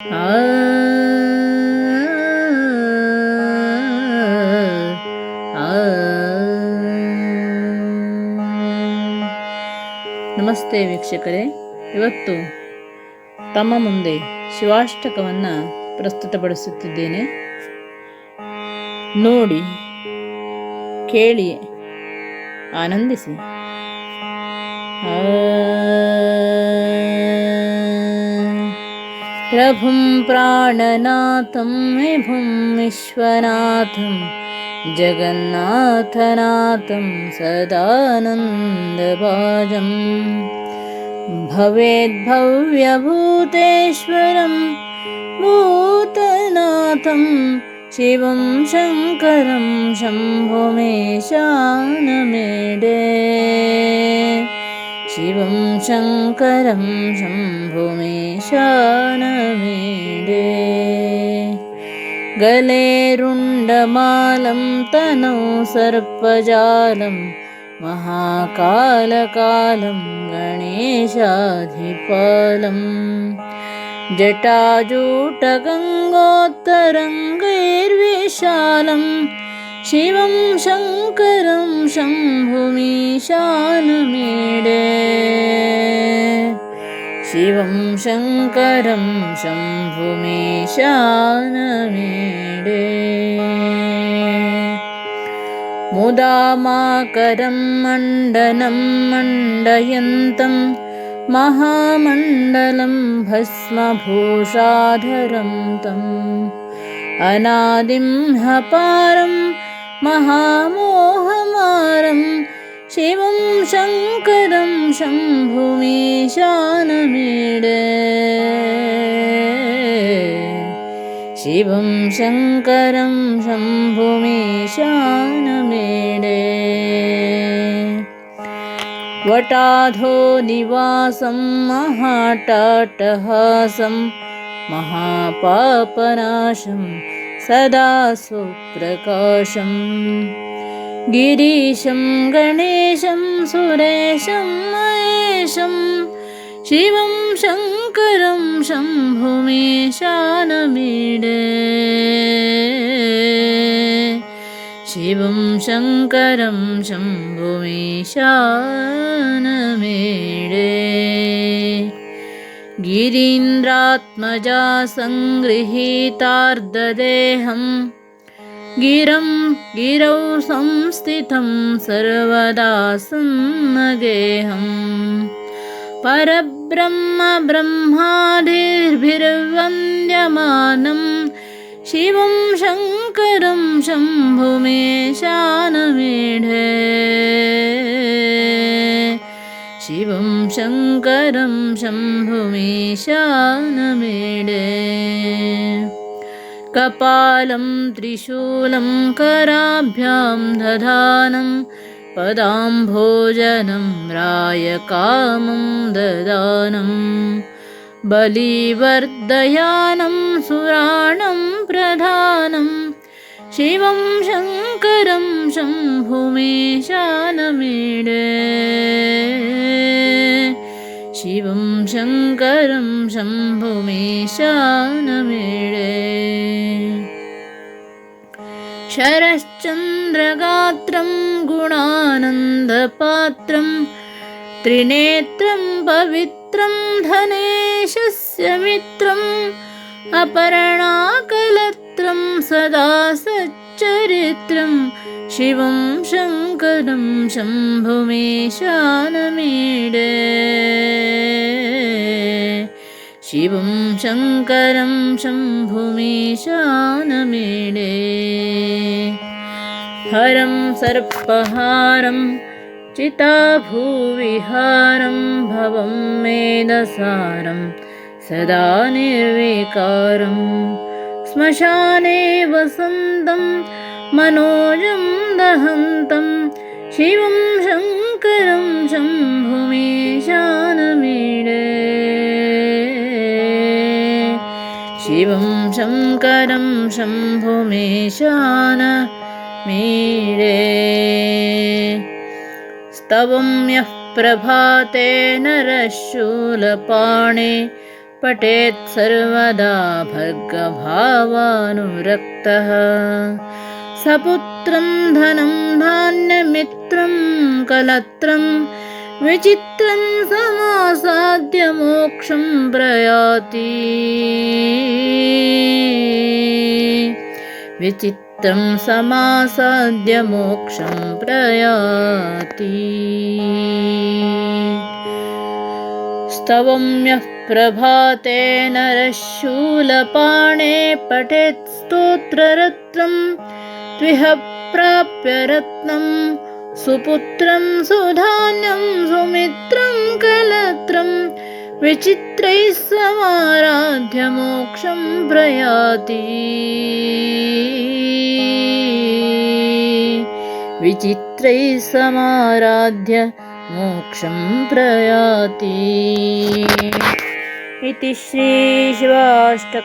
ನಮಸ್ತೆ ವೀಕ್ಷಕರೇ. ಇವತ್ತು ತಮ್ಮ ಮುಂದೆ ಶಿವಾಷ್ಟಕವನ್ನು ಪ್ರಸ್ತುತಪಡಿಸುತ್ತಿದ್ದೇನೆ. ನೋಡಿ ಕೇಳಿ ಆನಂದಿಸಿ. प्रभुं प्राणनाथं विभुं विश्वनाथं जगन्नाथनाथं सदानन्दभाजम्। भवेद्भव्यभूतेश्वरं भूतनाथं शिवं शङ्करं शम्भुमेशानमेडे शिवं शङ्करं शम्भुमेशानमेडे। गले रुण्डमालं तनौ सर्पजालं महाकालकालं गणेशाधिपालम् जटाजूटगङ्गोत्तरङ्गैर्विशालं शिवं शङ्करं शम्भुमीशानमेडे। शिवं शङ्करं शम्भुमेशानमेडे। मुदामाकरं मण्डनं मण्डयन्तं महामण्डलं भस्मभूषाधरं तम् अनादिं हपारं महामोहमारं शिवं शङ्करं शम्भुमीशानमीडे। शिवं शङ्करं शम्भुमीशानमेडे। वटाधो निवासं महाटाटहासं महापापनाशं सदा सुप्रकाशम्। गिरीशं गणेशं सुरेशं महेशं शिवं शङ्करं शम्भुमेशानमीडे शिवं शङ्करं शम्भुमेशानमेडे गिरीन्द्रात्मजा सङ्गृहीतार्ददेहं गिरं गिरौ संस्थितं सर्वदा सन्नगेहम् परब्रह्मब्रह्मादिर्भिर्वन्द्यमानं शिवं शङ्करं शम्भुमेशानमेढे शिवं शङ्करं शम्भुमेशानमेडे कपालं त्रिशूलं कराभ्यां दधानं पदाम्भोजनं रायकामं ददानं बलिवर्धयानं सुराणं प्रधानं शिवं शङ्करं शम्भुमेशानमीडे शिवं शङ्करं शम्भुमेशानमीडे शरश्चन्द्रगात्रं गुणानन्दपात्रं त्रिनेत्रं पवित्रं धनेशस्य मित्रम् अपर्णाकलत्रं सदा सच्चरित्रं शिवं शङ्करं शम्भुमेशानमीडे। शिवं शङ्करं शम्भुमेशानमीडे। हरं सर्पहारं चिताभूविहारं भवं मेदसारं सदा निर्विकारं श्मशाने वसन्तं मनोजं दहन्तं शिवं शङ्करं शम्भुमेशानमीडे। शिवं शङ्करं शम्भुमेशान मीडे स्तवं यः प्रभाते नरशूलपाणे पठेत् सर्वदा भर्गभावानुरक्तः सपुत्रं धनं धान्यमित्रं कलत्रं विचित्रं समासाद्य मोक्षं प्रयाति। विचित्रं समासाद्य मोक्षं प्रयाति। स्तवं यः प्रभाते नरशूलपाणे पठेत् स्तोत्ररत्नं त्विह प्राप्य रत्नं सुपुत्रं सुधान्यं सुमित्रं कलत्रं विचित्रैः समाराध्य मोक्षं प्रयाति। विचित्रैः समाराध्य मोक्षं प्रयाति। इति श्रीशिवाष्टकस्तोत्रं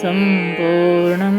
सम्पूर्णम्